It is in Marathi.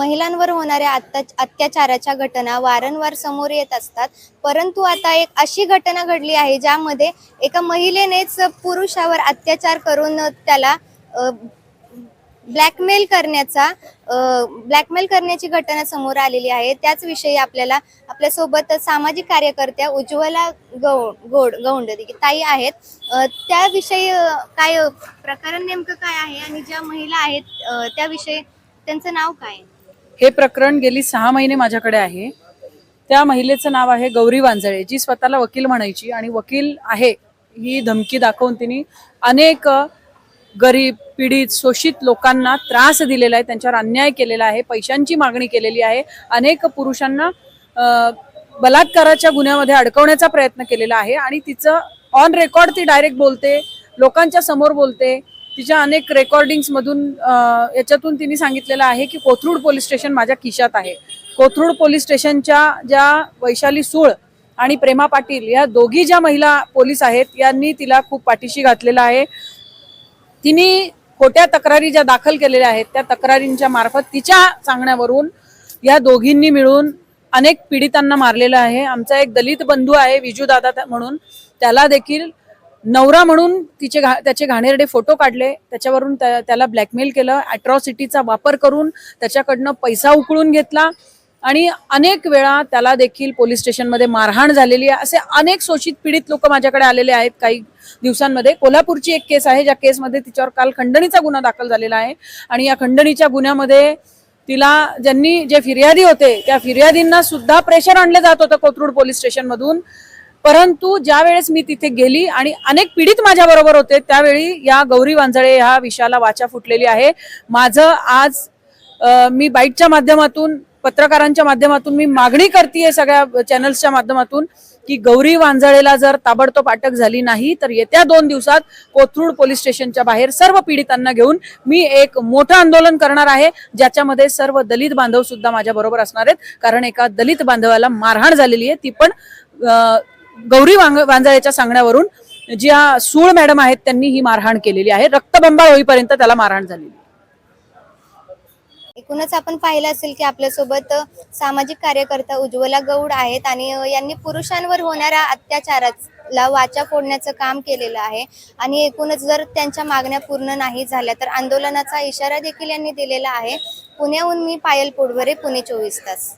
महिलांवर होणाऱ्या अत्या अत्याचाराच्या घटना वारंवार समोर येत असतात. परंतु आता एक अशी घटना घडली आहे ज्यामध्ये एका महिलेनेच पुरुषावर अत्याचार करून त्याला ब्लॅकमेल करण्याचा ब्लॅकमेल करण्याची घटना समोर आलेली आहे. त्याच विषयी आपल्याला आपल्यासोबत सामाजिक कार्यकर्त्या उज्ज्वला गौ गोड गौंड ताई आहेत. त्याविषयी काय प्रकरण नेमकं काय आहे? आणि ज्या महिला आहेत त्याविषयी त्यांचं नाव काय आहे? हे प्रकरण गेली सहा महिने माझ्याकडे आहे. त्या महिलेचं नाव आहे गौरी वांजळे जी स्वतःला वकील म्हणायची आणि वकील आहे ही धमकी दाखवून तिने अनेक गरीब पीडित शोषित लोकांना त्रास दिलेला आहे त्यांच्यावर अन्याय केलेला आहे पैशांची मागणी केलेली आहे. अनेक पुरुषांना बलात्काराच्या गुन्ह्यामध्ये अडकवण्याचा प्रयत्न केलेला आहे आणि तिचं ऑन रेकॉर्ड ती डायरेक्ट बोलते लोकांच्या समोर बोलते. तिच्या अनेक रेकॉर्डिंग्समधून याच्यातून तिने सांगितलेलं आहे की कोथरूड पोलीस स्टेशन माझ्या खिशात आहे. कोथरूड पोलीस स्टेशनच्या ज्या वैशाली सूळ आणि प्रेमा पाटील या दोघी ज्या महिला पोलीस आहेत यांनी तिला खूप पाठीशी घातलेला आहे. तिने खोट्या तक्रारी ज्या दाखल केलेल्या आहेत त्या तक्रारींच्या मार्फत तिच्या सांगण्यावरून या दोघींनी मिळून अनेक पीडितांना मारलेलं आहे. आमचा एक दलित बंधू आहे विजू दादा म्हणून. त्याला देखील नवरा म्हणून तिचे घा त्याचे घाणेरडे फोटो काढले. त्याच्यावरून त्याला ब्लॅकमेल केलं. अॅट्रॉसिटीचा वापर करून त्याच्याकडनं पैसा उकळून घेतला. आणि अनेक वेळा त्याला देखील पोलीस स्टेशनमध्ये मारहाण झालेली आहे. असे अनेक शोषित पीडित लोक माझ्याकडे आलेले आहेत काही दिवसांमध्ये. कोल्हापूरची एक केस आहे. ज्या केसमध्ये तिच्यावर काल खंडणीचा गुन्हा दाखल झालेला आहे. आणि या खंडणीच्या गुन्ह्यामध्ये तिला ज्यांनी जे फिर्यादी होते त्या फिर्यादींना सुद्धा प्रेशर आणले जात होतं कोथरूड पोलीस स्टेशनमधून. परंतु ज्या वेळेस मी तिथे गेली आणि अनेक पीडित माझ्याबरोबर होते त्यावेळी या गौरी वांजळे ह्या विषयाला वाचा फुटलेली आहे. माझं आज मी बाईटच्या माध्यमातून पत्रकारांच्या माध्यमातून मी मागणी करते सगळ्या चॅनल्सच्या माध्यमातून की गौरी वांजळेला जर ताबडतोब अटक झाली नाही तर येत्या दोन दिवसात कोथरूड पोलीस स्टेशनच्या बाहेर सर्व पीडितांना घेऊन मी एक मोठं आंदोलन करणार आहे ज्याच्यामध्ये सर्व दलित बांधव सुद्धा माझ्या बरोबर असणार आहेत कारण एका दलित बांधवाला मारहाण झालेली आहे. ती पण गौरी वांग सांगण्यावरून ज्या सूळ मॅडम आहेत त्यांनी ही मारहाण केलेली आहे. रक्तबंबाळ होईपर्यंत त्याला मारहाण झालेली एकूणच आपण पाहिलं असेल की आपल्यासोबत सामाजिक कार्यकर्ता उज्ज्वला गौड आहेत आणि यांनी पुरुषांवर होणाऱ्या अत्याचाराला वाचा फोडण्याचं काम केलेलं आहे. आणि एकूणच जर त्यांच्या मागण्या पूर्ण नाही झाल्या तर आंदोलनाचा इशारा देखील यांनी दिलेला आहे. पुण्याहून मी पायल पोडवरे पुणे चोवीस तास.